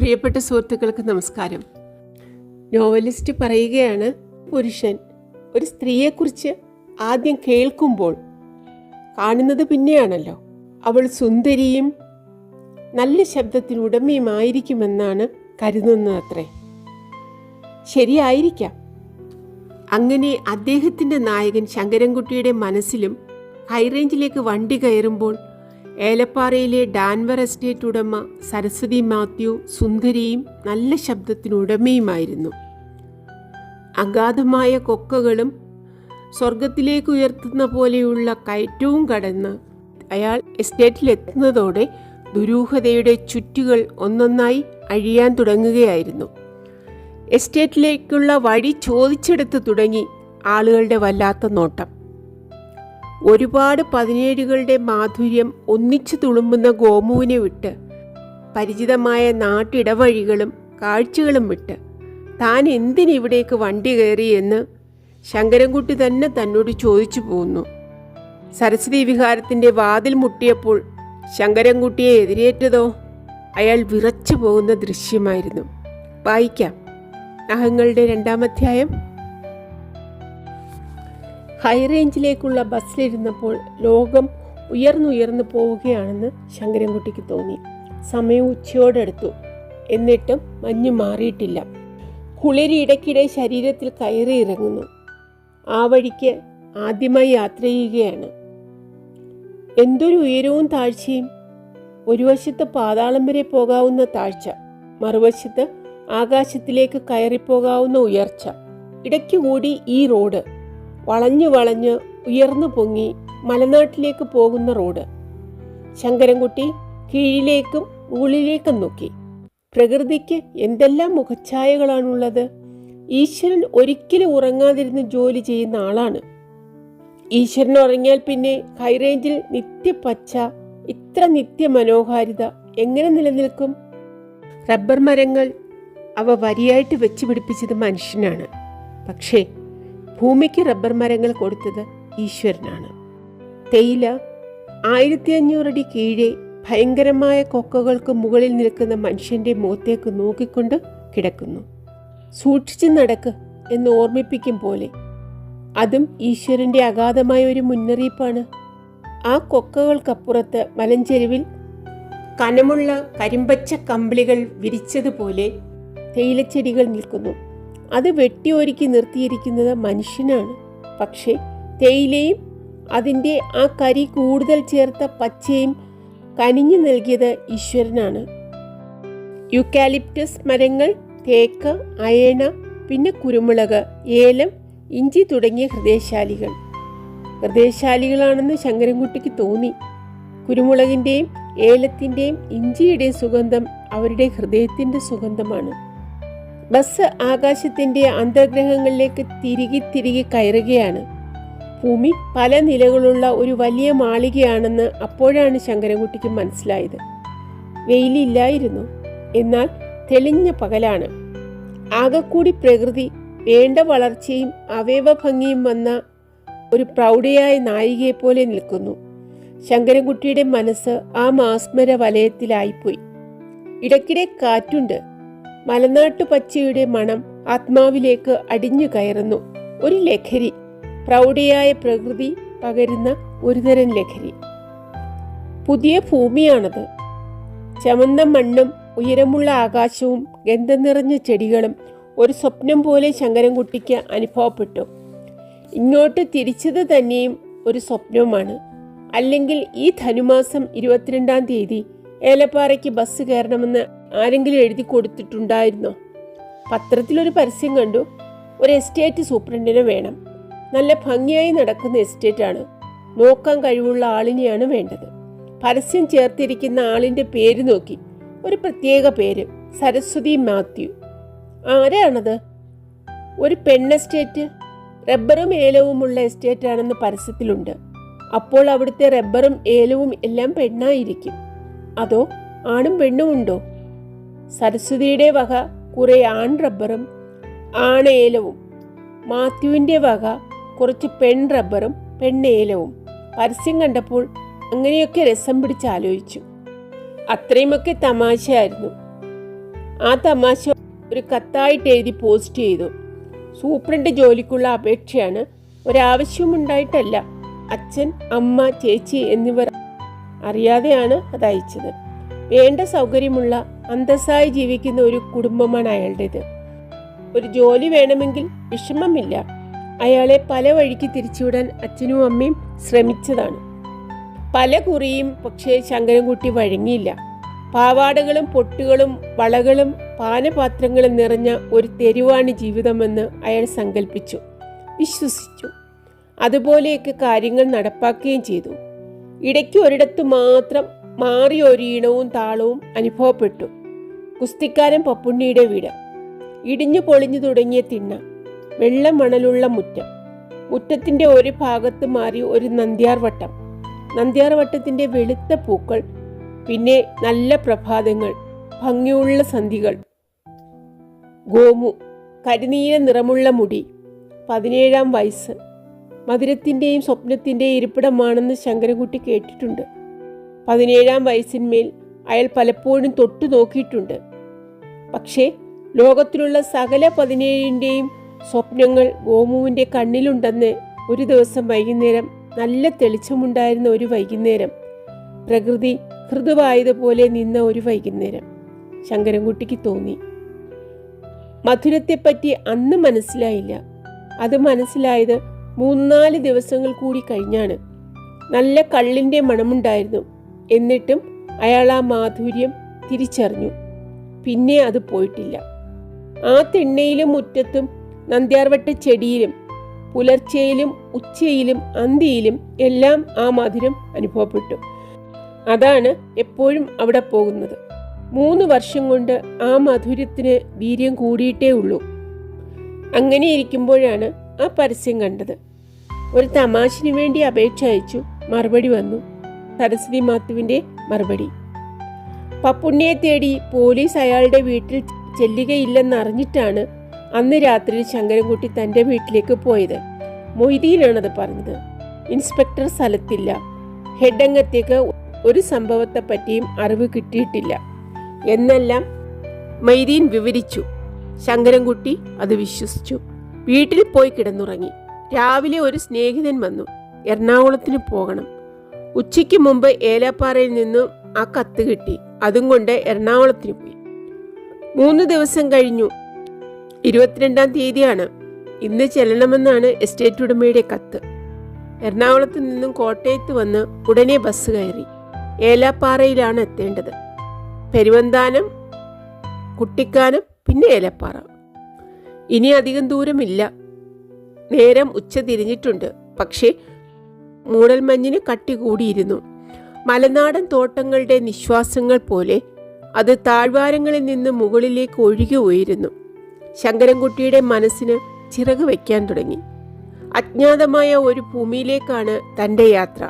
പ്രിയപ്പെട്ട സുഹൃത്തുക്കൾക്ക് നമസ്കാരം. നോവലിസ്റ്റ് പറയുകയാണ് പുരുഷൻ ഒരു സ്ത്രീയെക്കുറിച്ച് ആദ്യം കേൾക്കുമ്പോൾ കാണുന്നത് പിന്നെയാണല്ലോ. അവൾ സുന്ദരിയും നല്ല ശബ്ദത്തിന് ഉടമയുമായിരിക്കുമെന്നാണ് കരുതുന്നതത്രേ. ശരിയായിരിക്കാം. അങ്ങനെ അദ്ദേഹത്തിന്റെ നായകൻ ശങ്കരൻകുട്ടിയുടെ മനസ്സിലും ഹൈറേഞ്ചിലേക്ക് വണ്ടി കയറുമ്പോൾ ഏലപ്പാറയിലെ ഡാൻവർ എസ്റ്റേറ്റ് ഉടമ സരസ്വതി മാത്യു സുന്ദരിയും നല്ല ശബ്ദത്തിനുടമയുമായിരുന്നു. അഗാധമായ കൊക്കകളും സ്വർഗത്തിലേക്ക് ഉയർത്തുന്ന പോലെയുള്ള കയറ്റവും കടന്ന് അയാൾ എസ്റ്റേറ്റിലെത്തുന്നതോടെ ദുരൂഹതയുടെ ചുറ്റുകൾ ഒന്നൊന്നായി അഴിയാൻ തുടങ്ങുകയായിരുന്നു. എസ്റ്റേറ്റിലേക്കുള്ള വഴി ചോദിച്ചെടുത്ത് തുടങ്ങി ആളുകളുടെ വല്ലാത്ത നോട്ടം. ഒരുപാട് പതിനേഴുകളുടെ മാധുര്യം ഒന്നിച്ചു തുളുമ്പുന്ന ഗോമുവിനെ വിട്ട് പരിചിതമായ നാട്ടിടവഴികളും കാഴ്ചകളും വിട്ട് താൻ എന്തിനിവിടേക്ക് വണ്ടി കയറി എന്ന് ശങ്കരൻകുട്ടി തന്നെ തന്നോട് ചോദിച്ചു പോകുന്നു സരസ്വതി വിഹാരത്തിന്റെ വാതിൽ മുട്ടിയപ്പോൾ ശങ്കരൻകുട്ടിയെ എതിരേറ്റതോ? അയാൾ വിറച്ചു പോകുന്ന ദൃശ്യമായിരുന്നു. വായിക്കാം. അഹങ്ങളുടെ രണ്ടാമധ്യായം. ഹൈറേഞ്ചിലേക്കുള്ള ബസ്സിലിരുന്നപ്പോൾ ലോകം ഉയർന്നുയർന്നു പോവുകയാണെന്ന് ശങ്കരൻകുട്ടിക്ക് തോന്നി. സമയം ഉച്ചയോടടുത്തു. എന്നിട്ടും മഞ്ഞു മാറിയിട്ടില്ല. കുളിരി ഇടയ്ക്കിടെ ശരീരത്തിൽ കയറി ഇറങ്ങുന്നു. ആ വഴിക്ക് ആദ്യമായി യാത്ര ചെയ്യുകയാണ് എന്തൊരു ഉയരവും താഴ്ചയും. ഒരു വശത്ത് പാതാളം വരെ പോകാവുന്ന താഴ്ച. മറുവശത്ത് ആകാശത്തിലേക്ക് കയറിപ്പോകാവുന്ന ഉയർച്ച. ഇടയ്ക്കുകൂടി ഈ റോഡ്. വളഞ്ഞു വളഞ്ഞ് ഉയർന്നു പൊങ്ങി മലനാട്ടിലേക്ക് പോകുന്ന റോഡ്. ശങ്കരൻകുട്ടി കീഴിലേക്കും മുകളിലേക്കും നോക്കി. പ്രകൃതിക്ക് എന്തെല്ലാം മുഖച്ഛായകളാണുള്ളത് ഈശ്വരൻ ഒരിക്കലും ഉറങ്ങാതിരുന്ന് ജോലി ചെയ്യുന്ന ആളാണ്. ഈശ്വരൻ ഉറങ്ങിയാൽ പിന്നെ ഹൈറേഞ്ചിൽ നിത്യപച്ച ഇത്ര നിത്യമനോഹാരിത എങ്ങനെ നിലനിൽക്കും? റബ്ബർ മരങ്ങൾ അവ വരിയായിട്ട് വെച്ച് പിടിപ്പിച്ചത് മനുഷ്യനാണ്. പക്ഷേ ഭൂമിക്ക് റബ്ബർ മരങ്ങൾ കൊടുത്തത് ഈശ്വരനാണ്. തേയില ആയിരത്തി അഞ്ഞൂറടി കീഴെ ഭയങ്കരമായ കൊക്കകൾക്ക് മുകളിൽ നിൽക്കുന്ന മനുഷ്യന്റെ മുഖത്തേക്ക് നോക്കിക്കൊണ്ട് കിടക്കുന്നു. സൂക്ഷിച്ചു നടക്ക് എന്ന് ഓർമ്മിപ്പിക്കും പോലെ. അതും ഈശ്വരന്റെ അഗാധമായ ഒരു മുന്നറിയിപ്പാണ്. ആ കൊക്കകൾക്കപ്പുറത്ത് മലഞ്ചെരുവിൽ കനമുള്ള കരിമ്പച്ച കമ്പിളികൾ വിരിച്ചതുപോലെ തേയിലച്ചെടികൾ നിൽക്കുന്നു. അത് വെട്ടിയൊരുക്കി നിർത്തിയിരിക്കുന്നത് മനുഷ്യനാണ്. പക്ഷേ തേയിലയും അതിന്റെ ആ കരി കൂടുതൽ ചേർത്ത പച്ചയും കനിഞ്ഞു നൽകിയത് ഈശ്വരനാണ്. യുക്കാലിപ്റ്റസ് മരങ്ങൾ തേക്ക് അയണ പിന്നെ കുരുമുളക് ഏലം ഇഞ്ചി തുടങ്ങിയ ഹൃദയശാലികൾ. ഹൃദയശാലികളാണെന്ന് ശങ്കരൻകുട്ടിക്ക് തോന്നി. കുരുമുളകിന്റെയും ഏലത്തിന്റെയും ഇഞ്ചിയുടെയും സുഗന്ധം അവരുടെ ഹൃദയത്തിന്റെ സുഗന്ധമാണ്. ബസ് ആകാശത്തിന്റെ അന്തർഗ്രഹങ്ങളിലേക്ക് തിരികെ തിരികെ കയറുകയാണ്. ഭൂമി പല നിലകളുള്ള ഒരു വലിയ മാളികയാണെന്ന് അപ്പോഴാണ് ശങ്കരൻകുട്ടിക്ക് മനസ്സിലായത്. വെയിലില്ലായിരുന്നു. എന്നാൽ തെളിഞ്ഞ പകലാണ്. ആകെക്കൂടി പ്രകൃതി വേണ്ട വളർച്ചയും അവയവ ഭംഗിയും വന്ന ഒരു പ്രൗഢയായ നായികയെപ്പോലെ നിൽക്കുന്നു. ശങ്കരൻകുട്ടിയുടെ മനസ്സ് ആ മാസ്മര വലയത്തിലായിപ്പോയി. ഇടയ്ക്കിടെ കാറ്റുണ്ട്. മലനാട്ടു പച്ചയുടെ മണം ആത്മാവിലേക്ക് അടിഞ്ഞു കയറുന്നു. ഒരു ലഹരി. പ്രൗഢിയായ പ്രകൃതി പകരുന്ന ഒരുതരം ലഹരി. പുതിയ ഭൂമിയാണത്. ചമന്ന മണ്ണും ഉയരമുള്ള ആകാശവും ഗന്ധം നിറഞ്ഞ ചെടികളും ഒരു സ്വപ്നം പോലെ ശങ്കരൻകുട്ടിക്ക് അനുഭവപ്പെട്ടു. ഇങ്ങോട്ട് തിരിച്ചത് തന്നെയും ഒരു സ്വപ്നവുമാണ്. അല്ലെങ്കിൽ ഈ ധനുമാസം ഇരുപത്തിരണ്ടാം തീയതി ഏലപ്പാറയ്ക്ക് ബസ് കയറണമെന്ന് ആരെങ്കിലും എഴുതി കൊടുത്തിട്ടുണ്ടായിരുന്നോ? പത്രത്തിലൊരു പരസ്യം കണ്ടു. ഒരു എസ്റ്റേറ്റ് സൂപ്രണ്ടിനെ വേണം. നല്ല ഭംഗിയായി നടക്കുന്ന എസ്റ്റേറ്റാണ് നോക്കാൻ കഴിവുള്ള ആളിനെയാണ് വേണ്ടത്. പരസ്യം ചേർത്തിരിക്കുന്ന ആളിന്റെ പേര് നോക്കി. ഒരു പ്രത്യേക പേര് സരസ്വതി മാത്യു. ആരാണത്? ഒരു പെണ്ണെസ്റ്റേറ്റ് റബ്ബറും ഏലവുമുള്ള എസ്റ്റേറ്റ് ആണെന്ന് പരസ്യത്തിലുണ്ട്. അപ്പോൾ അവിടുത്തെ റബ്ബറും ഏലവും എല്ലാം പെണ്ണായിരിക്കും. അതോ ആണും പെണ്ണും ഉണ്ടോ സരസ്വതിയുടെ വക കുറെ ആൺ റബ്ബറും ആണേലവും. മാത്യുവിന്റെ വക കുറച്ച് പെൺ റബ്ബറും പെണ്ണേലവും. പരസ്യം കണ്ടപ്പോൾ അങ്ങനെയൊക്കെ രസം പിടിച്ച് ആലോചിച്ചു അത്രയുമൊക്കെ തമാശയായിരുന്നു. ആ തമാശ ഒരു കത്തായിട്ട് എഴുതി പോസ്റ്റ് ചെയ്തു. സൂപ്രണ്ട് ജോലിക്കുള്ള അപേക്ഷയാണ് ഒരാവശ്യമുണ്ടായിട്ടല്ല. അച്ഛൻ അമ്മ ചേച്ചി എന്നിവർ അറിയാതെയാണ് അത് അയച്ചത് വേണ്ട സൗകര്യമുള്ള അന്തസ്സായി ജീവിക്കുന്ന ഒരു കുടുംബമാണ് അയാളുടേത്. ഒരു ജോലി വേണമെങ്കിൽ വിഷമമില്ല. അയാളെ പല വഴിക്ക് തിരിച്ചുവിടാൻ അച്ഛനും അമ്മയും ശ്രമിച്ചതാണ്. പല കുറിയും പക്ഷേ ശങ്കരൻകുട്ടി വഴങ്ങിയില്ല. പാവാടകളും പൊട്ടുകളും വളകളും പാനപാത്രങ്ങളും നിറഞ്ഞ ഒരു തെരുവാണ് ജീവിതമെന്ന് അയാൾ സങ്കല്പിച്ചു വിശ്വസിച്ചു. അതുപോലെയൊക്കെ കാര്യങ്ങൾ നടപ്പാക്കുകയും ചെയ്തു. ഇടയ്ക്ക് ഒരിടത്ത് മാത്രം മാറിയ ഒരു ഈണവും താളവും അനുഭവപ്പെട്ടു. കുസ്തിക്കാരൻ പപ്പുണ്ണിയുടെ വീട്. ഇടിഞ്ഞു പൊളിഞ്ഞു തുടങ്ങിയ തിണ്ണ. വെള്ളം മണലുള്ള മുറ്റം. മുറ്റത്തിന്റെ ഒരു ഭാഗത്ത് മാറി ഒരു നന്ദ്യാർവട്ടം നന്ദ്യാർവട്ടത്തിന്റെ നന്ദ്യാർ വട്ടത്തിന്റെ വെളുത്ത പൂക്കൾ പിന്നെ നല്ല പ്രഭാതങ്ങൾ ഭംഗിയുള്ള സന്ധികൾ. ഗോമു കരിനീല നിറമുള്ള മുടി പതിനേഴാം വയസ്സ്. മധുരത്തിന്റെയും സ്വപ്നത്തിന്റെയും ഇരിപ്പിടമാണെന്ന് ശങ്കരൻകുട്ടി കേട്ടിട്ടുണ്ട്. പതിനേഴാം വയസ്സിന്മേൽ അയാൾ പലപ്പോഴും തൊട്ടു നോക്കിയിട്ടുണ്ട്. പക്ഷേ ലോകത്തിലുള്ള സകല പതിനേഴിന്റെയും സ്വപ്നങ്ങൾ ഗോമുവിന്റെ കണ്ണിലുണ്ടെന്ന് ഒരു ദിവസം വൈകുന്നേരം നല്ല തെളിച്ചമുണ്ടായിരുന്ന ഒരു വൈകുന്നേരം. പ്രകൃതി ഹൃദുവായതുപോലെ നിന്ന ഒരു വൈകുന്നേരം. ശങ്കരൻകുട്ടിക്ക് തോന്നി. മധുരത്തെപ്പറ്റി അന്ന് മനസ്സിലായില്ല. അത് മനസ്സിലായത് മൂന്നാൽ ദിവസങ്ങൾ കൂടി കഴിഞ്ഞാണ്. നല്ല കള്ളിന്റെ മണമുണ്ടായിരുന്നു. എന്നിട്ടും അയാൾ ആ മാധുര്യം തിരിച്ചറിഞ്ഞു. പിന്നെ അത് പോയിട്ടില്ല. ആ തിണ്ണയിലും മുറ്റത്തും നന്ദ്യാർവട്ട ചെടിയിലും പുലർച്ചയിലും ഉച്ചയിലും അന്തിയിലും എല്ലാം ആ മധുരം അനുഭവപ്പെട്ടു. അതാണ് എപ്പോഴും അവിടെ പോകുന്നത്. മൂന്ന് വർഷം കൊണ്ട് ആ മധുരത്തിന് വീര്യം കൂടിയിട്ടേ ഉള്ളൂ. അങ്ങനെ ഇരിക്കുമ്പോഴാണ് ആ പരസ്യം കണ്ടത്. ഒരു തമാശിനു വേണ്ടി അപേക്ഷ അയച്ചു മറുപടി വന്നു. സരസ്വതി മാത്തുവിന്റെ മറുപടി. പപ്പുണ്ണിയെ തേടി പോലീസ് അയാളുടെ വീട്ടിൽ ചെല്ലുകയില്ലെന്നറിഞ്ഞിട്ടാണ് അന്ന് രാത്രി ശങ്കരൻകുട്ടി തന്റെ വീട്ടിലേക്ക് പോയത്. മൊയ്തീനാണത് പറഞ്ഞത്. ഇൻസ്പെക്ടർ സ്ഥലത്തില്ല. ഹെഡംഗത്തേക്ക് ഒരു സംഭവത്തെ പറ്റിയും അറിവ് കിട്ടിയിട്ടില്ല. എന്നെല്ലാം മൈദീൻ വിവരിച്ചു. ശങ്കരൻകുട്ടി അത് വിശ്വസിച്ചു. വീട്ടിൽ പോയി കിടന്നുറങ്ങി. രാവിലെ ഒരു സ്നേഹിതൻ വന്നു. എറണാകുളത്തിന് പോകണം. ഉച്ചയ്ക്ക് മുമ്പ് ഏലപ്പാറയിൽ നിന്നും ആ കത്ത് കിട്ടി. അതും കൊണ്ട് എറണാകുളത്തിന് പോയി. മൂന്ന് ദിവസം കഴിഞ്ഞു. ഇരുപത്തിരണ്ടാം തീയതിയാണ്. ഇന്ന് ചെല്ലണമെന്നാണ് എസ്റ്റേറ്റ് ഉടമയുടെ കത്ത്. എറണാകുളത്ത് നിന്നും കോട്ടയത്ത് വന്ന് ഉടനെ ബസ് കയറി. ഏലാപ്പാറയിലാണ് എത്തേണ്ടത്. പെരുവന്താനം കുട്ടിക്കാനം പിന്നെ ഏലപ്പാറ. ഇനി അധികം ദൂരമില്ല. നേരം ഉച്ച തിരിഞ്ഞിട്ടുണ്ട്. പക്ഷേ മൂടൽമഞ്ഞിന് കട്ടി കൂടിയിരുന്നു. മലനാടൻ തോട്ടങ്ങളുടെ നിശ്വാസങ്ങൾ പോലെ അത് താഴ്വാരങ്ങളിൽ നിന്ന് മുകളിലേക്ക് ഒഴുകി ഉയരുന്നു ശങ്കരൻകുട്ടിയുടെ മനസ്സിന് ചിറക് വയ്ക്കാൻ തുടങ്ങി. അജ്ഞാതമായ ഒരു ഭൂമിയിലേക്കാണ് തന്റെ യാത്ര.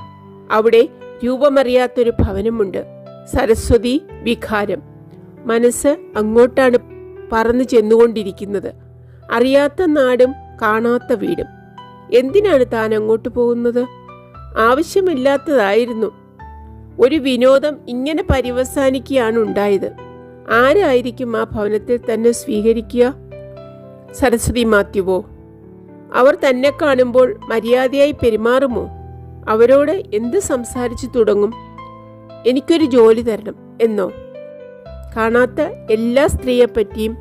അവിടെ രൂപമറിയാത്തൊരു ഭവനമുണ്ട്. സരസ്വതി വികാരം മനസ്സ് അങ്ങോട്ടാണ് പറന്നു ചെന്നുകൊണ്ടിരിക്കുന്നത്. അറിയാത്ത നാടും കാണാത്ത വീടും. എന്തിനാണ് താൻ അങ്ങോട്ട് പോകുന്നത്? ആവശ്യമില്ലാത്തതായിരുന്നു. ഒരു വിനോദം ഇങ്ങനെ പര്യവസാനിക്കുകയാണ് ഉണ്ടായത് ആരായിരിക്കും ആ ഭവനത്തിൽ തന്നെ സ്വീകരിക്കുക? സരസ്വതി മാത്യുവോ? അവർ തന്നെ കാണുമ്പോൾ മര്യാദയായി പെരുമാറുമോ? അവരോട് എന്ത് സംസാരിച്ചു തുടങ്ങും? എനിക്കൊരു ജോലി തരണം എന്നോ? കാണാത്ത എല്ലാ സ്ത്രീയെപ്പറ്റിയും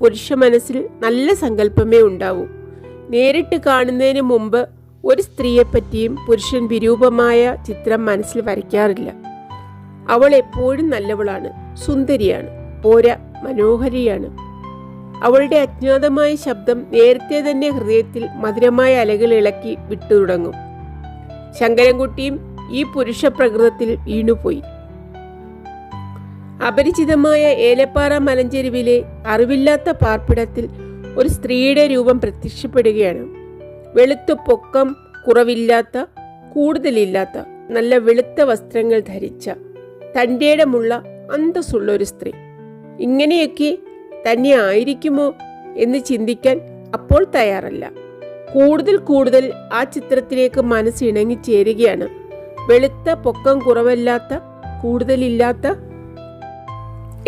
പുരുഷ മനസ്സിൽ നല്ല സങ്കല്പമേ ഉണ്ടാവൂ. നേരിട്ട് കാണുന്നതിന് മുമ്പ് ഒരു സ്ത്രീയെപ്പറ്റിയും പുരുഷൻ വിരൂപമായ ചിത്രം മനസ്സിൽ വരയ്ക്കാറില്ല. അവൾ എപ്പോഴും നല്ലവളാണ് സുന്ദരിയാണ് പോര മനോഹരിയാണ്. അവളുടെ അജ്ഞാതമായ ശബ്ദം നേരത്തെ തന്നെ ഹൃദയത്തിൽ മധുരമായ അലകൾ ഇളക്കി വിട്ടു തുടങ്ങും. ശങ്കരൻകുട്ടിയും ഈ പുരുഷ പ്രകൃതത്തിൽ വീണുപോയി. അപരിചിതമായ ഏലപ്പാറ മലഞ്ചെരുവിലെ അറിവില്ലാത്ത പാർപ്പിടത്തിൽ ഒരു സ്ത്രീയുടെ രൂപം പ്രത്യക്ഷപ്പെടുകയാണ്. വെളുത്ത പൊക്കം കുറവില്ലാത്ത കൂടുതലില്ലാത്ത നല്ല വെളുത്ത വസ്ത്രങ്ങൾ ധരിച്ച തന്റെയിടമുള്ള അന്തസ്സുള്ള ഒരു സ്ത്രീ. ഇങ്ങനെയൊക്കെ തന്നെ ആയിരിക്കുമോ എന്ന് ചിന്തിക്കാൻ അപ്പോൾ തയ്യാറല്ല. കൂടുതൽ കൂടുതൽ ആ ചിത്രത്തിലേക്ക് മനസ്സ് ഇണങ്ങിച്ചേരുകയാണ് വെളുത്ത പൊക്കം കുറവല്ലാത്ത കൂടുതലില്ലാത്ത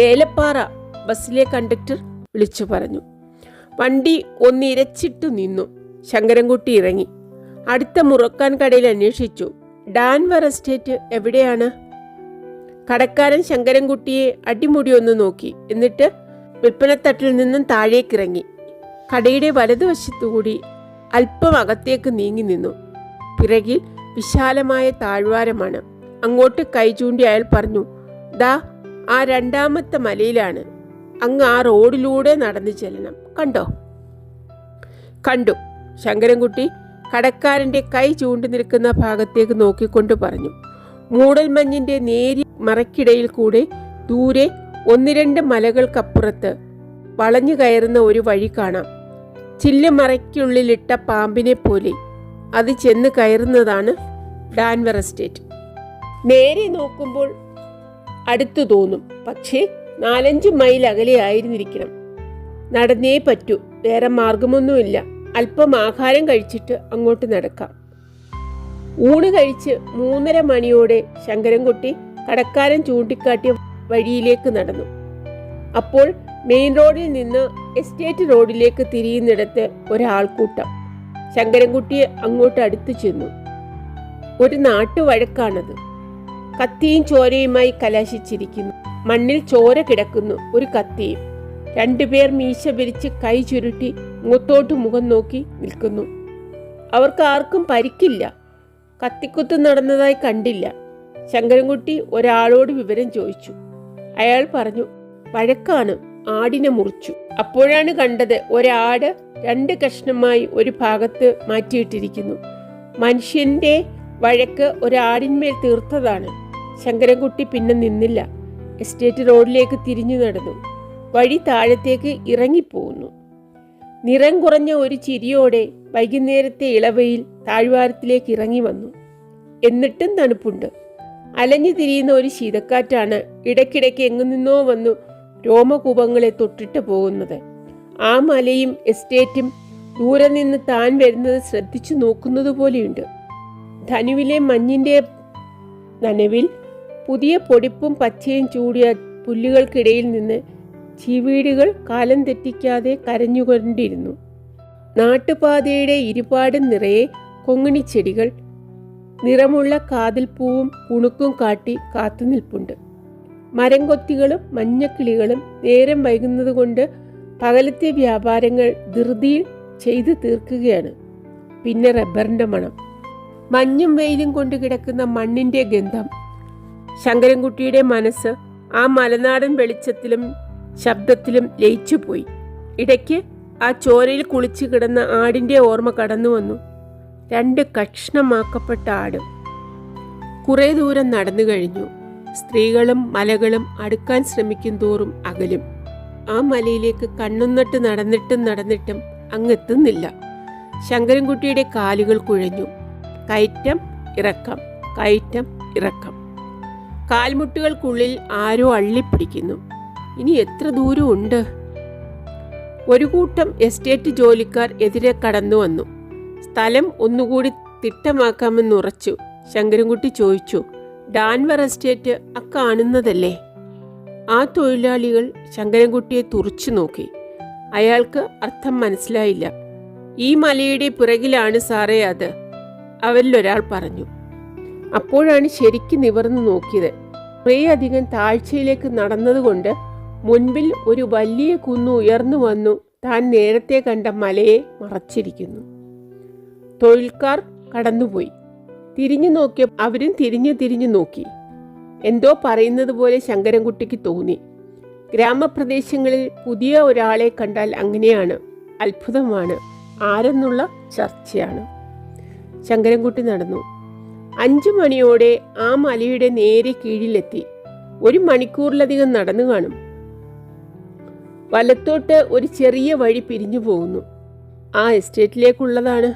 ഏലപ്പാറ ബസ്സിലെ കണ്ടക്ടർ വിളിച്ചു പറഞ്ഞു. വണ്ടി ഒന്നിരച്ചിട്ട് നിന്നു. ശങ്കരൻകുട്ടി ഇറങ്ങി. അടുത്ത മുറക്കാൻ കടയിൽ അന്വേഷിച്ചു. ഡാൻവർ എസ്റ്റേറ്റ് എവിടെയാണ്? കടക്കാരൻ ശങ്കരൻകുട്ടിയെ അടിമുടി ഒന്ന് നോക്കി. എന്നിട്ട് വിൽപ്പനത്തട്ടിൽ നിന്നും താഴേക്കിറങ്ങി കടയുടെ വലതുവശത്തുകൂടി അല്പം അകത്തേക്ക് നീങ്ങി നിന്നു. പിറകിൽ വിശാലമായ താഴ്വാരമാണ്. അങ്ങോട്ട് കൈ ചൂണ്ടി അയാൾ പറഞ്ഞു ദാ ആ രണ്ടാമത്തെ മലയിലാണ്. അങ്ങ് ആ റോഡിലൂടെ നടന്നു ചെല്ലണം. കണ്ടോ? കണ്ടു. ശങ്കരൻകുട്ടി കടക്കാരന്റെ കൈ ചൂണ്ടി നിൽക്കുന്ന ഭാഗത്തേക്ക് നോക്കിക്കൊണ്ട് പറഞ്ഞു മൂടൽമഞ്ഞിന്റെ നേരി മറക്കിടയിൽ കൂടെ ദൂരെ ഒന്ന് രണ്ട് മലകൾക്കപ്പുറത്ത് വളഞ്ഞു കയറുന്ന ഒരു വഴി കാണാം. ചില്ലുമറയ്ക്കുള്ളിലിട്ട പാമ്പിനെ പോലെ അത് ചെന്ന് കയറുന്നതാണ് ഡാൻവർ എസ്റ്റേറ്റ്. നേരെ നോക്കുമ്പോൾ അടുത്തു തോന്നും പക്ഷേ നാലഞ്ച് മൈൽ അകലെ ആയിരുന്നിരിക്കണം. നടന്നേ പറ്റൂ. വേറെ മാർഗമൊന്നുമില്ല. അല്പം ആഹാരം കഴിച്ചിട്ട് അങ്ങോട്ട് നടക്കാം. ഊണ് കഴിച്ച് മൂന്നര മണിയോടെ ശങ്കരൻകുട്ടി കടക്കാരൻ ചൂണ്ടിക്കാട്ടിയ വഴിയിലേക്ക് നടന്നു. അപ്പോൾ മെയിൻ റോഡിൽ നിന്ന് എസ്റ്റേറ്റ് റോഡിലേക്ക് തിരിയുന്നിടത്ത് ഒരാൾക്കൂട്ടം. ശങ്കരൻകുട്ടിയെ അങ്ങോട്ട് അടുത്തു ചെന്നു. ഒരു നാട്ടുവഴക്കാണത്. കത്തിയും ചോരയുമായി കലാശിച്ചിരിക്കുന്നു. മണ്ണിൽ ചോര കിടക്കുന്നു ഒരു കത്തിയും. രണ്ടുപേർ മീശ വിരിച്ച് കൈ ചുരുട്ടി മുഖത്തോട്ട് മുഖം നോക്കി നിൽക്കുന്നു. അവർക്ക് ആർക്കും പരിക്കില്ല. കത്തിക്കുത്ത് നടന്നതായി കണ്ടില്ല. ശങ്കരൻകുട്ടി ഒരാളോട് വിവരം ചോദിച്ചു. അയാൾ പറഞ്ഞു വഴക്കാണ് ആടിനെ മുറിച്ചു. അപ്പോഴാണ് കണ്ടത് ഒരാട് രണ്ട് കഷ്ണമായി ഒരു ഭാഗത്ത് മാറ്റിയിട്ടിരിക്കുന്നു. മനുഷ്യന്റെ വഴക്ക് ഒരാടിന്മേൽ തീർത്തതാണ്. ശങ്കരൻകുട്ടി പിന്നെ നിന്നില്ല. എസ്റ്റേറ്റ് റോഡിലേക്ക് തിരിഞ്ഞു നടന്നു. വഴി താഴത്തേക്ക് ഇറങ്ങിപ്പോകുന്നു നിറം കുറഞ്ഞ ഒരു ചിരിയോടെ വൈകുന്നേരത്തെ ഇളവയിൽ താഴ്വാരത്തിലേക്ക് ഇറങ്ങി വന്നു. എന്നിട്ടും തണുപ്പുണ്ട്. അലഞ്ഞു തിരിയുന്ന ഒരു ശീതക്കാറ്റാണ് ഇടയ്ക്കിടയ്ക്ക് എങ്ങു നിന്നോ വന്നു രോമകൂപങ്ങളെ തൊട്ടിട്ട് പോകുന്നത്. ആ മലയും എസ്റ്റേറ്റും ദൂരെ നിന്ന് താൻ വരുന്നത് ശ്രദ്ധിച്ചു നോക്കുന്നത് പോലെയുണ്ട്. ധനുവിലെ മഞ്ഞിന്റെ നനവിൽ പുതിയ പൊടിപ്പും പച്ചയും ചൂടിയ പുല്ലുകൾക്കിടയിൽ നിന്ന് ചീവീടുകൾ കാലം തെറ്റിക്കാതെ കരഞ്ഞുകൊണ്ടിരുന്നു. നാട്ടുപാതയുടെ ഇരുപാടും നിറയെ കൊങ്ങിണിച്ചെടികൾ നിറമുള്ള കാതിൽപ്പൂവും കുണുക്കും കാട്ടി കാത്തുനിൽപ്പുണ്ട് മരംകൊത്തികളും മഞ്ഞക്കിളികളും നേരം വൈകുന്നതുകൊണ്ട് പകലത്തെ വ്യാപാരങ്ങൾ ധൃതിയിൽ ചെയ്തു തീർക്കുകയാണ്. പിന്നെ റബ്ബറിന്റെ മണം. മഞ്ഞും വെയിലും കൊണ്ട് കിടക്കുന്ന മണ്ണിന്റെ ഗന്ധം. ശങ്കരൻകുട്ടിയുടെ മനസ്സ് ആ മലനാടൻ വെളിച്ചത്തിലും ശബ്ദത്തിലും ലയിച്ചുപോയി. ഇടയ്ക്ക് ആ ചോരയിൽ കുളിച്ചു കിടന്ന ആടിന്റെ ഓർമ്മ കടന്നു വന്നു. രണ്ട് കഷ്ണമാക്കപ്പെട്ട ആട്. കുറെ ദൂരം നടന്നു കഴിഞ്ഞു. സ്ത്രീകളും മലകളും അടുക്കാൻ ശ്രമിക്കും തോറും അകലും. ആ മലയിലേക്ക് കണ്ണുന്നട്ട് നടന്നിട്ടും നടന്നിട്ടും അങ്ങെത്തുന്നില്ല. ശങ്കരൻകുട്ടിയുടെ കാലുകൾ കുഴഞ്ഞു. കയറ്റം ഇറക്കം കയറ്റം ഇറക്കം. കാൽമുട്ടുകൾക്കുള്ളിൽ ആരോ അള്ളിപ്പിടിക്കുന്നു. ഇനി എത്ര ദൂരമുണ്ട്? ഒരു കൂട്ടം എസ്റ്റേറ്റ് ജോലിക്കാർ എതിരെ കടന്നു വന്നു. സ്ഥലം ഒന്നുകൂടി തിട്ടമാക്കാമെന്നുറച്ചു ശങ്കരൻകുട്ടി ചോദിച്ചു ഡാൻവർ എസ്റ്റേറ്റ് അക്കാണുന്നതല്ലേ ആ തൊഴിലാളികൾ ശങ്കരൻകുട്ടിയെ തുറച്ചു നോക്കി. അയാൾക്ക് അർത്ഥം മനസ്സിലായില്ല. ഈ മലയുടെ പിറകിലാണ് സാറേ അത് അവരിലൊരാൾ പറഞ്ഞു. അപ്പോഴാണ് ശരിക്കും നിവർന്നു നോക്കിയത്. കുറേയധികം താഴ്ചയിലേക്ക് നടന്നതുകൊണ്ട് മുൻപിൽ ഒരു വലിയ കുന്നു ഉയർന്നു വന്നു. താൻ നേരത്തെ കണ്ട മലയെ മറച്ചിരിക്കുന്നു. തൊഴിൽക്കാർ കടന്നുപോയി. തിരിഞ്ഞു നോക്കിയ അവരും തിരിഞ്ഞു തിരിഞ്ഞു നോക്കി. എന്തോ പറയുന്നത് പോലെ ശങ്കരൻകുട്ടിക്ക് തോന്നി. ഗ്രാമപ്രദേശങ്ങളിൽ പുതിയ ഒരാളെ കണ്ടാൽ അങ്ങനെയാണ് അത്ഭുതമാണ് ആരെന്നുള്ള ചർച്ചയാണ്. ശങ്കരൻകുട്ടി നടന്നു. അഞ്ചു മണിയോടെ ആ മലയുടെ നേരെ കീഴിലെത്തി. ഒരു മണിക്കൂറിലധികം നടന്നു കാണും. വലത്തോട്ട് ഒരു ചെറിയ വഴി പിരിഞ്ഞു പോകുന്നു. ആ എസ്റ്റേറ്റിലേക്കുള്ളതാണ്.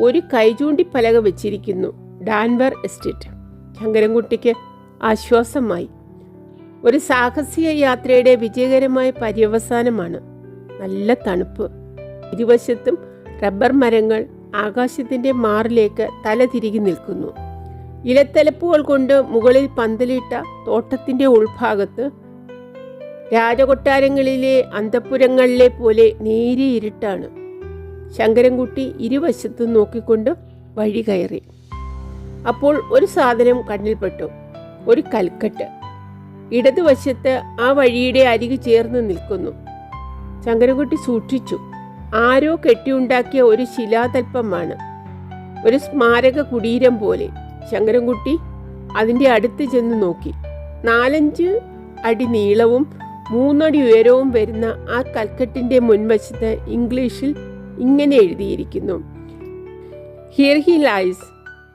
ഒരു കൈചൂണ്ടി പലക വെച്ചിരിക്കുന്നു. ഡാൻവർ എസ്റ്റേറ്റ്. ശങ്കരൻകുട്ടിക്ക് ആശ്വാസമായി. ഒരു സാഹസിക യാത്രയുടെ വിജയകരമായ പര്യവസാനമാണ്. നല്ല തണുപ്പ്. ഇരുവശത്തും റബ്ബർ മരങ്ങൾ ആകാശത്തിന്റെ മാറിലേക്ക് തല തിരികി നിൽക്കുന്നു. ഇലത്തലപ്പുകൾ കൊണ്ട് മുകളിൽ പന്തലിട്ട തോട്ടത്തിന്റെ ഉൾഭാഗത്ത് രാജകൊട്ടാരങ്ങളിലെ അന്തപ്പുരങ്ങളിലെ പോലെ നേരിയ ഇരുട്ടാണ്. ശങ്കരൻകുട്ടി ഇരുവശത്തും നോക്കിക്കൊണ്ട് വഴി കയറി. അപ്പോൾ ഒരു സാധനം കണ്ണിൽപ്പെട്ടു ഒരു കൽക്കട്ട്. ഇടതുവശത്ത് ആ വഴിയുടെ അരികു ചേർന്ന് നിൽക്കുന്നു. ശങ്കരൻകുട്ടി സൂക്ഷിച്ചു. ആരോ കെട്ടിയുണ്ടാക്കിയ ഒരു ശിലാതൽപ്പമാണ്. ഒരു സ്മാരക കുടീരം പോലെ. ശങ്കരൻകുട്ടി അതിന്റെ അടുത്ത് ചെന്ന് നോക്കി. നാലഞ്ച് അടി നീളവും മൂന്നടി ഉയരവും വരുന്ന ആ കൽക്കെട്ടിന്റെ മുൻവശത്ത് ഇംഗ്ലീഷിൽ ഇങ്ങനെ എഴുതിയിരിക്കുന്നു. Here he lies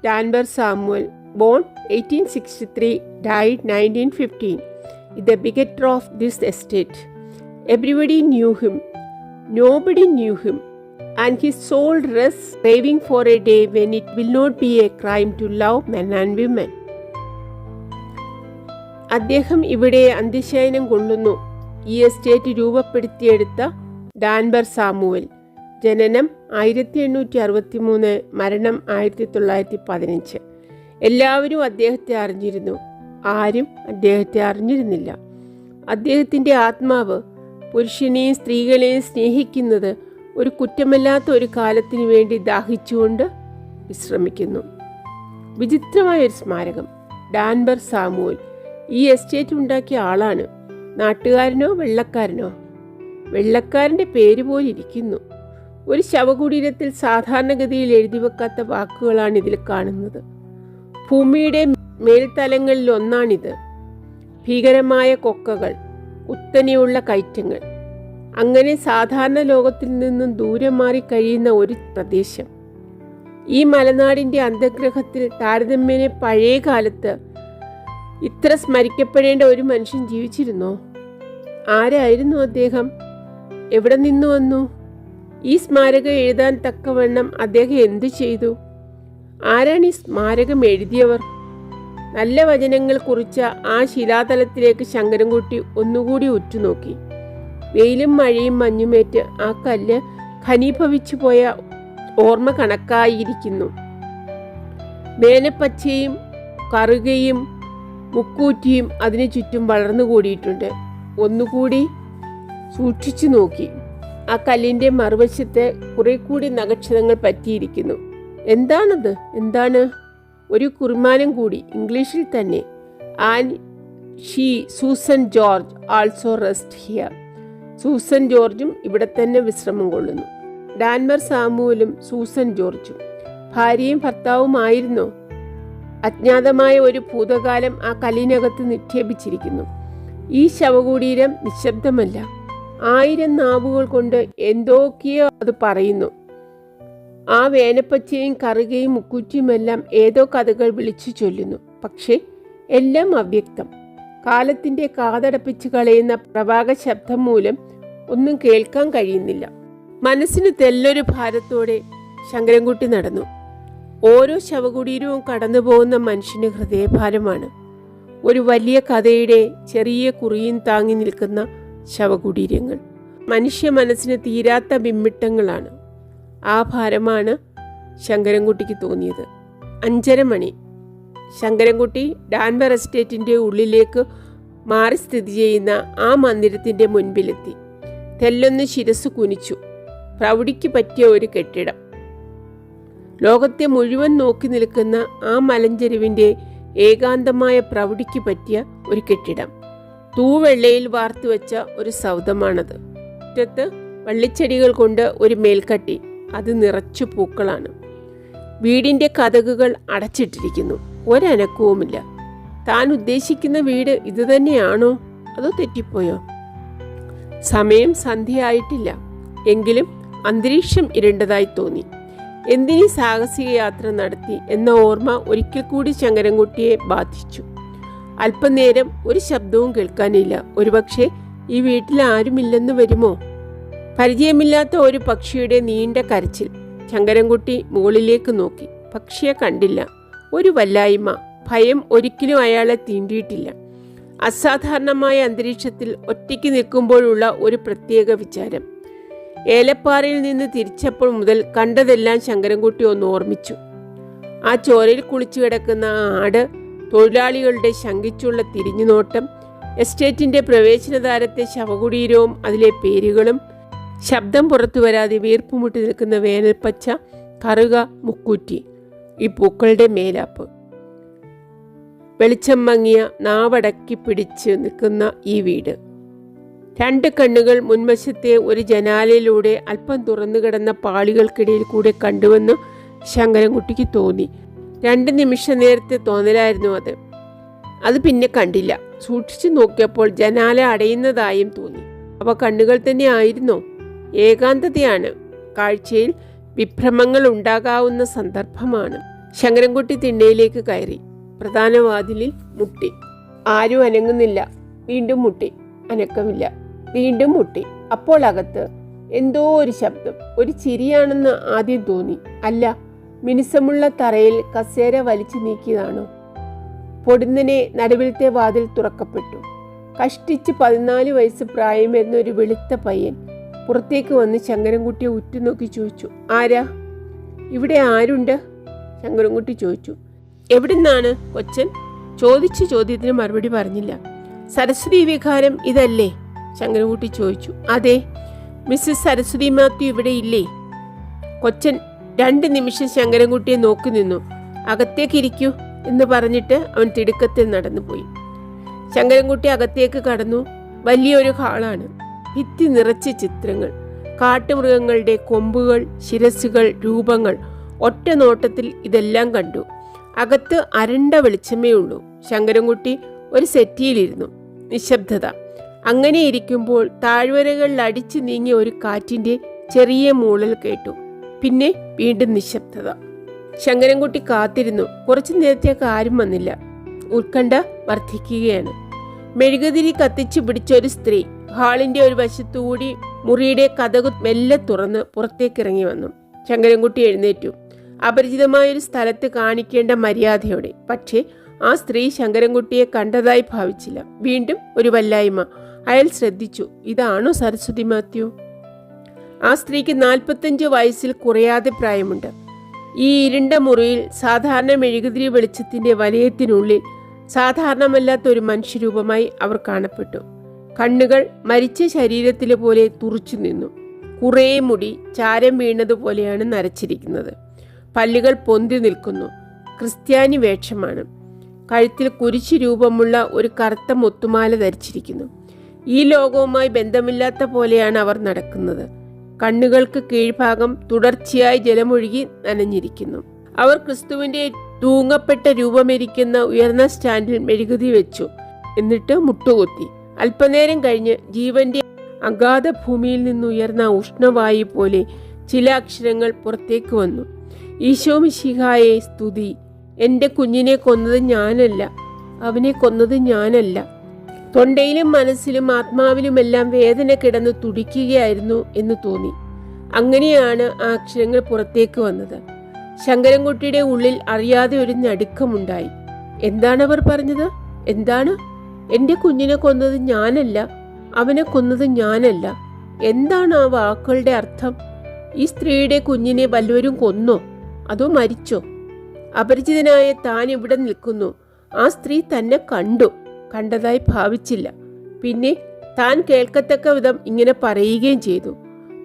Dunbar Samuel born eighteen sixty three died nineteen fifteen the begetter of this estate everybody knew him nobody knew him and he sold rest craving for a day when it will not be a crime to love men and women. അദ്ദേഹം ഇവിടെ അന്ത്യശയനം കൊള്ളുന്നു. ഈ estate രൂപപ്പെടുത്തിയെടുത്ത ഡാൻബർ Samuel. ജനനം ആയിരത്തി എണ്ണൂറ്റി അറുപത്തി മൂന്ന് മരണം ആയിരത്തി തൊള്ളായിരത്തി പതിനഞ്ച് എല്ലാവരും അദ്ദേഹത്തെ അറിഞ്ഞിരുന്നു. ആരും അദ്ദേഹത്തെ അറിഞ്ഞിരുന്നില്ല. അദ്ദേഹത്തിന്റെ ആത്മാവ് പുരുഷനെയും സ്ത്രീകളെയും സ്നേഹിക്കുന്നത് ഒരു കുറ്റമല്ലാത്ത ഒരു കാലത്തിനു വേണ്ടി ദാഹിച്ചുകൊണ്ട് വിശ്രമിക്കുന്നു. വിചിത്രമായ ഒരു സ്മാരകം. ഡാൻബർ സാമുവൽ. ഈ എസ്റ്റേറ്റ് ഉണ്ടാക്കിയ ആളാണ്. നാട്ടുകാരനോ വെള്ളക്കാരനോ. വെള്ളക്കാരന്റെ പേര് പോലെ ഇരിക്കുന്നു. ഒരു ശവകുടീരത്തിൽ സാധാരണഗതിയിൽ എഴുതി വെക്കാത്ത വാക്കുകളാണ് ഇതിൽ കാണുന്നത്. ഭൂമിയുടെ മേൽത്തലങ്ങളിൽ ഒന്നാണിത്. ഭീകരമായ കൊക്കകൾ കുത്തനെയുള്ള കയറ്റങ്ങൾ. അങ്ങനെ സാധാരണ ലോകത്തിൽ നിന്നും ദൂരെ മാറി കഴിയുന്ന ഒരു പ്രദേശം. ഈ മലനാടിന്റെ അന്തഗ്രഹത്തിൽ താരതമ്യേന പഴയ കാലത്ത് ഇത്ര സ്മരിക്കപ്പെടേണ്ട ഒരു മനുഷ്യൻ ജീവിച്ചിരുന്നോ? ആരായിരുന്നു അദ്ദേഹം? എവിടെ നിന്നു വന്നു? ഈ സ്മാരകം എഴുതാൻ തക്കവണ്ണം അദ്ദേഹം എന്തു ചെയ്തു? ആരാണ് ഈ സ്മാരകം എഴുതിയവർ? നല്ല വചനങ്ങൾ കുറിച്ച ആ ശിലാതലത്തിലേക്ക് ശങ്കരൻകുട്ടി ഒന്നുകൂടി ഉറ്റുനോക്കി. വെയിലും മഴയും മഞ്ഞുമേറ്റ് ആ കല്ല് ഖനീഭവിച്ചു പോയ ഓർമ്മ കണക്കായിരിക്കുന്നു. മേനപ്പച്ചയും കറുകയും മുക്കൂറ്റിയും അതിനു ചുറ്റും വളർന്നു കൂടിയിട്ടുണ്ട്. ഒന്നുകൂടി സൂക്ഷിച്ചു നോക്കി. ആ കല്ലിന്റെ മറുവശത്ത് കുറെ കൂടി നഗക്ഷരങ്ങൾ പറ്റിയിരിക്കുന്നു. എന്താണത്? എന്താണ്? ഒരു കുർമാനം കൂടി ഇംഗ്ലീഷിൽ തന്നെ. And she Susan George also rest here. Susan ജോർജും ഇവിടെ തന്നെ വിശ്രമം കൊള്ളുന്നു. ഡാൻമർ സാമുവലും സൂസൻ ജോർജും. ഭാര്യയും ഭർത്താവുമായിരുന്നോ? അജ്ഞാതമായ ഒരു ഭൂതകാലം ആ കല്ലിനകത്ത് നിക്ഷേപിച്ചിരിക്കുന്നു. ഈ ശവകുടീരം നിശബ്ദമല്ല. ആയിരം നാവുകൾ കൊണ്ട് എന്തൊക്കെയോ അത് പറയുന്നു. ആ വേനപ്പച്ചയും കറുകയും മുക്കുറ്റിയുമെല്ലാം ഏതോ കഥകൾ വിളിച്ചു ചൊല്ലുന്നു. പക്ഷേ എല്ലാം അവ്യക്തം. കാലത്തിന്റെ കാതടപ്പിച്ച് കളയുന്ന പ്രവാഹ ശബ്ദം മൂലം ഒന്നും കേൾക്കാൻ കഴിയുന്നില്ല. മനസ്സിന് തെല്ലൊരു ഭാരത്തോടെ ശങ്കരൻകുട്ടി നടന്നു. ഓരോ ശവകുടീരവും കടന്നു പോകുന്ന മനുഷ്യന് ഹൃദയഭാരമാണ്. ഒരു വലിയ കഥയുടെ ചെറിയ കുറിയും താങ്ങി നിൽക്കുന്ന ശവകുടീരങ്ങൾ. മനുഷ്യ മനസ്സിന് തീരാത്ത ബിമ്മിട്ടങ്ങളാണ് ആ ഭാരമാണ് ശങ്കരൻകുട്ടിക്ക് തോന്നിയത്. അഞ്ചര മണി. ശങ്കരൻകുട്ടി ഡാൻബർ എസ്റ്റേറ്റിന്റെ ഉള്ളിലേക്ക് മാറി സ്ഥിതി ചെയ്യുന്ന ആ മന്ദിരത്തിന്റെ മുൻപിലെത്തി. തെല്ലൊന്ന് ശിരസ് കുനിച്ചു. പ്രൗഢിക്ക് പറ്റിയ ഒരു കെട്ടിടം. ലോകത്തെ മുഴുവൻ നോക്കി നിൽക്കുന്ന ആ മലഞ്ചെരുവിന്റെ ഏകാന്തമായ പ്രൗഢിക്ക് പറ്റിയ ഒരു കെട്ടിടം. തൂവെള്ളയിൽ വാർത്തു വെച്ച ഒരു സൗധമാണത്. മുറ്റത്ത് വള്ളിച്ചെടികൾ കൊണ്ട് ഒരു മേൽക്കട്ടി അത് നിറച്ചു പൂക്കളാണ്. വീടിന്റെ കഥകുകൾ അടച്ചിട്ടിരിക്കുന്നു. ഒരനക്കവുമില്ല. താൻ ഉദ്ദേശിക്കുന്ന വീട് ഇതുതന്നെയാണോ അതോ തെറ്റിപ്പോയോ? സമയം സന്ധ്യയായിട്ടില്ല. എങ്കിലും അന്തരീക്ഷം ഇരുണ്ടതായി തോന്നി. എന്തിനീ സാഹസിക യാത്ര നടത്തി എന്ന ഓർമ്മ ഒരിക്കൽ കൂടി ശങ്കരൻകുട്ടിയെ ബാധിച്ചു. അല്പനേരം ഒരു ശബ്ദവും കേൾക്കാനില്ല. ഒരുപക്ഷെ ഈ വീട്ടിൽ ആരുമില്ലെന്ന് വരുമോ? പരിചയമില്ലാത്ത ഒരു പക്ഷിയുടെ നീണ്ട കരച്ചിൽ. ശങ്കരൻകുട്ടി മുകളിലേക്ക് നോക്കി. പക്ഷിയെ കണ്ടില്ല. ഒരു വല്ലായ്മ. ഭയം ഒരിക്കലും അയാളെ തീണ്ടിയിട്ടില്ല. അസാധാരണമായ അന്തരീക്ഷത്തിൽ ഒറ്റയ്ക്ക് നിൽക്കുമ്പോഴുള്ള ഒരു പ്രത്യേക വിചാരം. ഏലപ്പാറയിൽ നിന്ന് തിരിച്ചപ്പോൾ മുതൽ കണ്ടതെല്ലാം ശങ്കരൻകുട്ടി ഒന്ന് ഓർമ്മിച്ചു. ആ ചോരയിൽ കുളിച്ചു കിടക്കുന്ന ആട് തൊഴിലാളികളുടെ ശങ്കിച്ചുള്ള തിരിഞ്ഞുനോട്ടം എസ്റ്റേറ്റിന്റെ പ്രവേശനദ്വാരത്തെ ശവകുടീരവും അതിലെ പേരുകളും ശബ്ദം പുറത്തു വരാതെ വീർപ്പുമുട്ടി നിൽക്കുന്ന വേനൽപ്പച്ച കറുക മുക്കൂറ്റി ഈ പൂക്കളുടെ മേലാപ്പ്. വെളിച്ചം മങ്ങിയ നാവടക്കി പിടിച്ച് നിൽക്കുന്ന ഈ വീട്. രണ്ട് കണ്ണുകൾ മുൻവശത്തെ ഒരു ജനാലയിലൂടെ അല്പം തുറന്നു കിടന്ന പാളികൾക്കിടയിൽ കൂടെ കണ്ടുവെന്ന് ശങ്കരൻകുട്ടിക്ക് തോന്നി. രണ്ട് നിമിഷ നേരത്തെ തോന്നലായിരുന്നു അത്. അത് പിന്നെ കണ്ടില്ല. സൂക്ഷിച്ചു നോക്കിയപ്പോൾ ജനാല അടയുന്നതായും തോന്നി. അവ കണ്ണുകൾ തന്നെ ആയിരുന്നോ? ഏകാന്തതയാണ്. കാഴ്ചയിൽ വിഭ്രമങ്ങൾ ഉണ്ടാകാവുന്ന സന്ദർഭമാണ്. ശങ്കരൻകുട്ടി തിണ്ണയിലേക്ക് കയറി. പ്രധാന വാതിലിൽ മുട്ടി. ആരും അനങ്ങുന്നില്ല. വീണ്ടും മുട്ടി. അനക്കമില്ല. വീണ്ടും മുട്ടി. അപ്പോൾ അകത്ത് എന്തോ ഒരു ശബ്ദം ഒരു ചിരിയാണെന്ന് ആദ്യം തോന്നി. അല്ല മിനുസമുള്ള തറയിൽ കസേര വലിച്ചു നീക്കിയതാണോ? പൊടുന്നനെ നടുവിലത്തെ വാതിൽ തുറക്കപ്പെട്ടു. കഷ്ടിച്ച് പതിനാല് വയസ്സ് പ്രായം വരുന്ന ഒരു വെളുത്ത പയ്യൻ പുറത്തേക്ക് വന്ന് ശങ്കരൻകുട്ടിയെ ഉറ്റുനോക്കി ചോദിച്ചു ആരാ? ഇവിടെ ആരുണ്ട്? ശങ്കരൻകുട്ടി ചോദിച്ചു എവിടുന്നാണ് കൊച്ചൻ? ചോദിച്ച ചോദ്യത്തിന് മറുപടി പറഞ്ഞില്ല. സരസ്വതി വികാരം ഇതല്ലേ? ശങ്കരൻകുട്ടി ചോദിച്ചു അതെ മിസ്സസ് സരസ്വതി മാത്യു ഇവിടെ ഇല്ലേ? കൊച്ചൻ രണ്ട് നിമിഷം ശങ്കരൻകുട്ടിയെ നോക്കി നിന്നു. അകത്തേക്ക് ഇരിക്കൂ എന്ന് പറഞ്ഞിട്ട് അവൻ തിടുക്കത്തിൽ നടന്നുപോയി. ശങ്കരൻകുട്ടി അകത്തേക്ക് കടന്നു. വലിയൊരു ഹാളാണ്. ഭിത്തി നിറച്ച ചിത്രങ്ങൾ കാട്ടുമൃഗങ്ങളുടെ കൊമ്പുകൾ ശിരസുകൾ രൂപങ്ങൾ ഒറ്റ നോട്ടത്തിൽ ഇതെല്ലാം കണ്ടു. അകത്ത് അരണ്ട വെളിച്ചമേ ഉള്ളൂ. ശങ്കരൻകുട്ടി ഒരു സെറ്റിയിലിരുന്നു. നിശബ്ദത. അങ്ങനെ ഇരിക്കുമ്പോൾ താഴ്വരകളിൽ അടിച്ചു നീങ്ങിയ ഒരു കാറ്റിന്റെ ചെറിയ മൂളൽ കേട്ടു. പിന്നെ വീണ്ടും നിശബ്ദത. ശങ്കരൻകുട്ടി കാത്തിരുന്നു. കുറച്ചു നേരത്തേക്ക് ആരും വന്നില്ല. ഉത്കണ്ഠ വർദ്ധിക്കുകയാണ്. മെഴുകുതിരി കത്തിച്ചു പിടിച്ച ഒരു സ്ത്രീ ഹാളിന്റെ ഒരു വശത്തുകൂടി മുറിയുടെ കഥകു മെല്ലെ തുറന്ന് പുറത്തേക്ക് ഇറങ്ങി വന്നു. ശങ്കരൻകുട്ടി എഴുന്നേറ്റു. അപരിചിതമായ ഒരു സ്ഥലത്ത് കാണിക്കേണ്ട മര്യാദയോടെ. പക്ഷേ ആ സ്ത്രീ ശങ്കരൻകുട്ടിയെ കണ്ടതായി ഭാവിച്ചില്ല. വീണ്ടും ഒരു വല്ലായ്മ. അയാൾ ശ്രദ്ധിച്ചു ഇതാണോ സരസ്വതി മാത്യു? ആ സ്ത്രീക്ക് നാൽപ്പത്തഞ്ച് വയസ്സിൽ കുറയാതെ പ്രായമുണ്ട്. ഈ ഇരുണ്ട മുറിയിൽ സാധാരണ മെഴുകുതിരി വെളിച്ചത്തിന്റെ വലയത്തിനുള്ളിൽ സാധാരണമല്ലാത്ത ഒരു മനുഷ്യരൂപമായി അവർ കാണപ്പെട്ടു. കണ്ണുകൾ മരിച്ച ശരീരത്തിലെ പോലെ തുറച്ചു നിന്നു. കുറേ മുടി ചാരം വീണതുപോലെയാണ് നരച്ചിരിക്കുന്നത്. പല്ലുകൾ പൊന്തി നിൽക്കുന്നു. ക്രിസ്ത്യാനി വേഷമാണ്. കഴുത്തിൽ കുരിശു രൂപമുള്ള ഒരു കറുത്ത മുത്തുമാല ധരിച്ചിരിക്കുന്നു. ഈ ലോകവുമായി ബന്ധമില്ലാത്ത പോലെയാണ് അവർ നടക്കുന്നത്. കണ്ണുകൾക്ക് കീഴ്ഭാഗം തുടർച്ചയായി ജലമൊഴുകി നനഞ്ഞിരിക്കുന്നു. അവർ ക്രിസ്തുവിന്റെ തൂങ്ങപ്പെട്ട രൂപമിരിക്കുന്ന ഉയർന്ന സ്റ്റാൻഡിൽ മെഴുകുതി വെച്ചു. എന്നിട്ട് മുട്ടുകുത്തി. അല്പനേരം കഴിഞ്ഞ് ജീവന്റെ അഗാധ ഭൂമിയിൽ നിന്നുയർന്ന ഉഷ്ണവായു പോലെ ചില അക്ഷരങ്ങൾ പുറത്തേക്ക് വന്നു. ഈശോ മിശിഹായെ സ്തുതി. എന്റെ കുഞ്ഞിനെ കൊന്നത് ഞാനല്ല. അവനെ കൊന്നത് ഞാനല്ല. തൊണ്ടയിലും മനസ്സിലും ആത്മാവിലുമെല്ലാം വേദന കിടന്ന് തുടിക്കുകയായിരുന്നു എന്ന് തോന്നി. അങ്ങനെയാണ് ആ അക്ഷരങ്ങൾ പുറത്തേക്ക് വന്നത്. ശങ്കരൻകുട്ടിയുടെ ഉള്ളിൽ അറിയാതെ ഒരു നടുക്കമുണ്ടായി എന്താണ് അവർ പറഞ്ഞത്? എന്താണ്? എന്റെ കുഞ്ഞിനെ കൊന്നത് ഞാനല്ല അവനെ കൊന്നത് ഞാനല്ല. എന്താണ് ആ വാക്കുകളുടെ അർത്ഥം? ഈ സ്ത്രീയുടെ കുഞ്ഞിനെ വല്ലവരും കൊന്നോ? അതോ മരിച്ചോ? അപരിചിതനായ താൻ ഇവിടെ നിൽക്കുന്നു. ആ സ്ത്രീ തന്നെ കണ്ടു. കണ്ടതായി ഭാവിച്ചില്ല. പിന്നെ താൻ കേൾക്കത്തക്ക വിധം ഇങ്ങനെ പറയുകയും ചെയ്തു.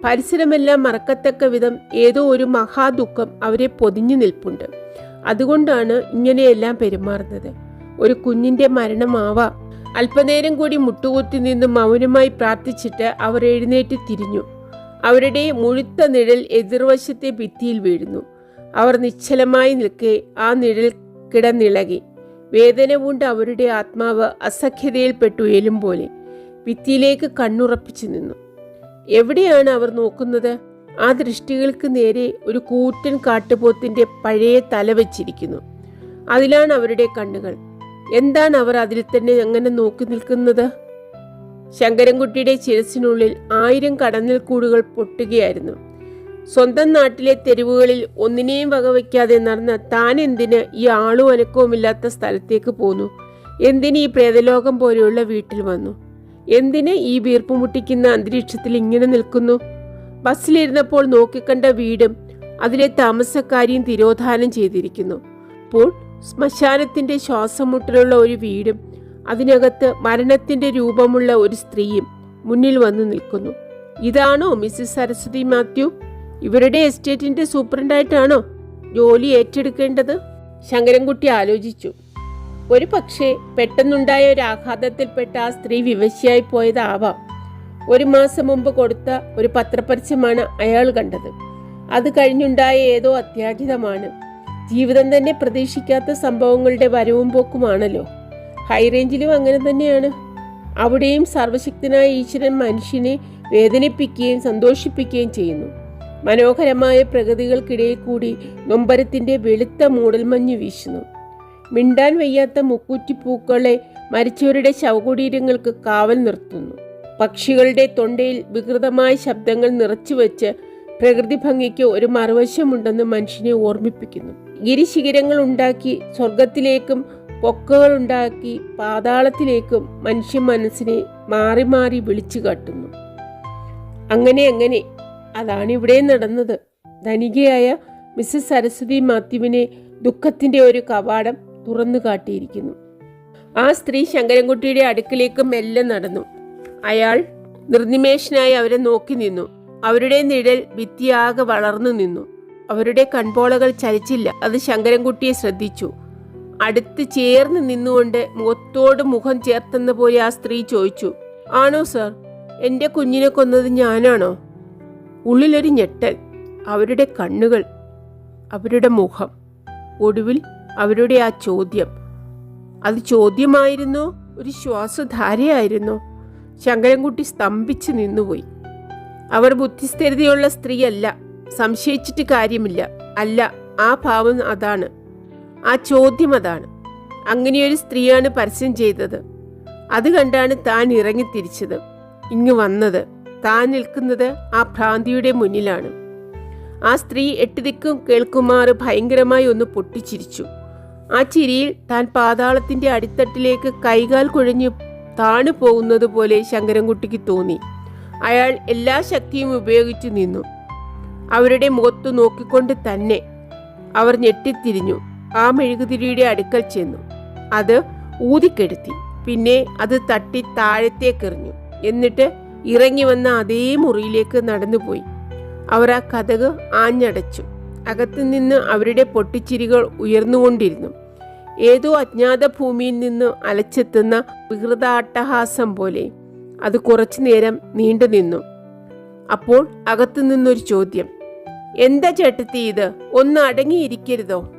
പരിസരമെല്ലാം മറക്കത്തക്ക വിധം ഏതോ ഒരു മഹാദുഃഖം അവരെ പൊതിഞ്ഞു നിൽപ്പുണ്ട്. അതുകൊണ്ടാണ് ഇങ്ങനെയെല്ലാം പെരുമാറുന്നത്. ഒരു കുഞ്ഞിന്റെ മരണമാവാം. അല്പനേരം കൂടി മുട്ടുകുത്തി നിന്ന് മൗനമായി പ്രാർത്ഥിച്ചിട്ട് അവർ എഴുന്നേറ്റ് തിരിഞ്ഞു. അവരുടെ മുഴുത്ത നിഴൽ എതിർവശത്തെ ഭിത്തിയിൽ വീഴുന്നു. അവർ നിശ്ചലമായി നിൽക്കെ ആ നിഴൽ കിടന്നിളകി. വേദന കൊണ്ട് അവരുടെ ആത്മാവ് അസഖ്യതയിൽപ്പെട്ടു ഏലും പോലെ ഭിത്തിയിലേക്ക് കണ്ണുറപ്പിച്ചു നിന്നു. എവിടെയാണ് അവർ നോക്കുന്നത്? ആ ദൃഷ്ടികൾക്ക് നേരെ ഒരു കൂറ്റൻ കാട്ടുപോത്തിന്റെ പഴയ തല വച്ചിരിക്കുന്നു. അതിലാണ് അവരുടെ കണ്ണുകൾ. എന്താണ് അവർ അതിൽ തന്നെ അങ്ങനെ നോക്കി നിൽക്കുന്നത്? ശങ്കരൻകുട്ടിയുടെ ശിരസിനുള്ളിൽ ആയിരം കടന്നൽ കൂടുകൾ പൊട്ടുകയായിരുന്നു. സ്വന്തം നാട്ടിലെ തെരുവുകളിൽ ഒന്നിനെയും വകവയ്ക്കാതെ നടന്ന താൻ എന്തിന് ഈ ആളും അനക്കവുമില്ലാത്ത സ്ഥലത്തേക്ക് പോന്നു? എന്തിന് ഈ പ്രേതലോകം പോലെയുള്ള വീട്ടിൽ വന്നു? എന്തിന് ഈ വീർപ്പ് മുട്ടിക്കുന്ന അന്തരീക്ഷത്തിൽ ഇങ്ങനെ നിൽക്കുന്നു? ബസ്സിലിരുന്നപ്പോൾ നോക്കിക്കണ്ട വീടും അതിലെ താമസക്കാരിയും തിരോധാനം ചെയ്തിരിക്കുന്നു. അപ്പോൾ ശ്മശാനത്തിന്റെ ശ്വാസമുട്ടലുള്ള ഒരു വീടും അതിനകത്ത് മരണത്തിന്റെ രൂപമുള്ള ഒരു സ്ത്രീയും മുന്നിൽ വന്നു നിൽക്കുന്നു. ഇതാണോ മിസ്സിസ് സരസ്വതി മാത്യു? ഇവരുടെ എസ്റ്റേറ്റിന്റെ സൂപ്രണ്ടായിട്ടാണോ ജോലി ഏറ്റെടുക്കേണ്ടത്? ശങ്കരൻകുട്ടി ആലോചിച്ചു. ഒരു പക്ഷേ പെട്ടെന്നുണ്ടായ ഒരു ആഘാതത്തിൽപ്പെട്ട ആ സ്ത്രീ വിവശയായി പോയതാവാം. ഒരു മാസം മുമ്പ് കൊടുത്ത ഒരു പത്രപരസ്യമാണ് അയാൾ കണ്ടത്. അത് കഴിഞ്ഞുണ്ടായ ഏതോ അത്യാഹിതമാണ്. ജീവിതം തന്നെ പ്രതീക്ഷിക്കാത്ത സംഭവങ്ങളുടെ വരവും പോക്കുമാണല്ലോ. ഹൈറേഞ്ചിലും അങ്ങനെ തന്നെയാണ്. അവിടെയും സർവശക്തനായ ഈശ്വരൻ മനുഷ്യനെ വേദനിപ്പിക്കുകയും സന്തോഷിപ്പിക്കുകയും ചെയ്യുന്നു. മനോഹരമായ പ്രകൃതികൾക്കിടയിൽ കൂടി നൊമ്പരത്തിന്റെ വെളുത്ത മൂടൽമഞ്ഞ് വീശുന്നു. മിണ്ടാൻ വയ്യാത്ത മുക്കൂറ്റിപ്പൂക്കളെ മരിച്ചവരുടെ ശവകുടീരങ്ങൾക്ക് കാവൽ നിർത്തുന്നു. പക്ഷികളുടെ തൊണ്ടയിൽ വികൃതമായ ശബ്ദങ്ങൾ നിറച്ചുവെച്ച് പ്രകൃതി ഭംഗിക്ക് ഒരു മറുവശമുണ്ടെന്ന് മനുഷ്യനെ ഓർമ്മിപ്പിക്കുന്നു. ഗിരിശിഖരങ്ങൾ ഉണ്ടാക്കി സ്വർഗത്തിലേക്കും പൊക്കകൾ ഉണ്ടാക്കി പാതാളത്തിലേക്കും മനുഷ്യ മനസ്സിനെ മാറി മാറി വിളിച്ചു കാട്ടുന്നു അങ്ങനെ അങ്ങനെ അതാണ് ഇവിടെ നടന്നത്. ധനികയായ മിസ്സസ് സരസ്വതി മാത്യുവിനെ ദുഃഖത്തിന്റെ ഒരു കവാടം തുറന്നു കാട്ടിയിരിക്കുന്നു. ആ സ്ത്രീ ശങ്കരൻകുട്ടിയുടെ അടുക്കിലേക്ക് മെല്ലെ നടന്നു. അയാൾ നിർനിമേഷനായി അവരെ നോക്കി നിന്നു. അവരുടെ നിഴൽ ഭിത്തിയാകെ വളർന്നു നിന്നു. അവരുടെ കൺപോളകൾ ചലിച്ചില്ല. അത് ശങ്കരൻകുട്ടിയെ ശ്രദ്ധിച്ചു. അടുത്ത് ചേർന്ന് നിന്നുകൊണ്ട് മുഖത്തോട് മുഖം ചേർത്തെന്ന പോലെ ആ സ്ത്രീ ചോദിച്ചു ആണോ സർ? എന്റെ കുഞ്ഞിനെ കൊന്നത് ഞാനാണോ? ഉള്ളിലൊരു ഞെട്ടൽ അവരുടെ കണ്ണുകൾ അവരുടെ മുഖം ഒടുവിൽ അവരുടെ ആ ചോദ്യം. അത് ചോദ്യമായിരുന്നോ ഒരു ശ്വാസധാരയായിരുന്നോ. ശങ്കരൻകുട്ടി സ്തംഭിച്ചു നിന്നുപോയി. അവർ ബുദ്ധിസ്ഥിരതയുള്ള സ്ത്രീയല്ല സംശയിച്ചിട്ട് കാര്യമില്ല. അല്ല ആ ഭാവം അതാണ്. ആ ചോദ്യം അതാണ്. അങ്ങനെയൊരു സ്ത്രീയാണ് പരസ്യം ചെയ്തത്. അത് കണ്ടാണ് താൻ ഇറങ്ങി തിരിച്ചത് ഇങ്ങ് വന്നത്. താൻ നിൽക്കുന്നത് ആ ഭ്രാന്തിയുടെ മുന്നിലാണ്. ആ സ്ത്രീ എട്ട് ദിക്കും കേൾക്കുമാറ് ഭയങ്കരമായി ഒന്ന് പൊട്ടിച്ചിരിച്ചു. ആ ചിരിയിൽ താൻ പാതാളത്തിന്റെ അടിത്തട്ടിലേക്ക് കൈകാൽ കുഴഞ്ഞു താണു പോകുന്നത് പോലെ ശങ്കരൻകുട്ടിക്ക് തോന്നി. അയാൾ എല്ലാ ശക്തിയും ഉപയോഗിച്ചു നിന്നു. അവരുടെ മുഖത്തു നോക്കിക്കൊണ്ട് തന്നെ അവർ ഞെട്ടിത്തിരിഞ്ഞു. ആ മെഴുകുതിരിയുടെ അടുക്കൽ ചെന്നു. അത് ഊതിക്കെടുത്തി. പിന്നെ അത് തട്ടി താഴത്തേക്കെറിഞ്ഞു. എന്നിട്ട് ഇറങ്ങി വന്ന അതേ മുറിയിലേക്ക് നടന്നുപോയി. അവർ ആ കഥക് ആഞ്ഞടച്ചു. അകത്തുനിന്ന് അവരുടെ പൊട്ടിച്ചിരികൾ ഉയർന്നുകൊണ്ടിരുന്നു. ഏതോ അജ്ഞാത ഭൂമിയിൽ നിന്ന് അലച്ചെത്തുന്ന വികൃതാട്ടഹാസം പോലെ അത് കുറച്ചു നേരം നീണ്ടു നിന്നു. അപ്പോൾ അകത്തു നിന്നൊരു ചോദ്യം എന്താ ചേട്ടത്തി ഇത്? ഒന്ന് അടങ്ങിയിരിക്കരുതോ?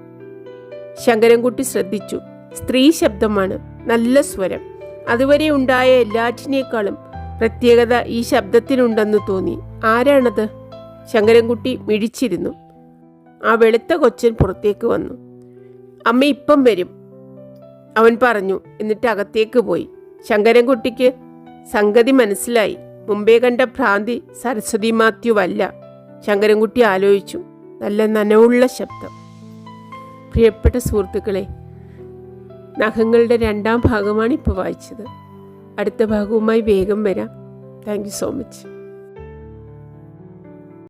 ശങ്കരൻകുട്ടി ശ്രദ്ധിച്ചു. സ്ത്രീ ശബ്ദമാണ് നല്ല സ്വരം. അതുവരെ ഉണ്ടായ എല്ലാറ്റിനേക്കാളും പ്രത്യേകത ഈ ശബ്ദത്തിനുണ്ടെന്ന് തോന്നി. ആരാണത്? ശങ്കരൻകുട്ടി മിഴിച്ചിരുന്നു. ആ വെളുത്ത കൊച്ചൻ പുറത്തേക്ക് വന്നു. അമ്മ ഇപ്പം വരും അവൻ പറഞ്ഞു എന്നിട്ട് അകത്തേക്ക് പോയി. ശങ്കരൻകുട്ടിക്ക് സംഗതി മനസ്സിലായി. മുമ്പേ കണ്ട ഭ്രാന്തി സരസ്വതി മാത്യുവല്ല ശങ്കരൻകുട്ടി ആലോചിച്ചു. നല്ല നനവുള്ള ശബ്ദം. പ്രിയപ്പെട്ട സുഹൃത്തുക്കളെ നഖങ്ങളുടെ രണ്ടാം ഭാഗമാണ് ഇപ്പോൾ വായിച്ചത്. അടുത്ത ഭാഗവുമായി വേഗം വരാം. Thank so much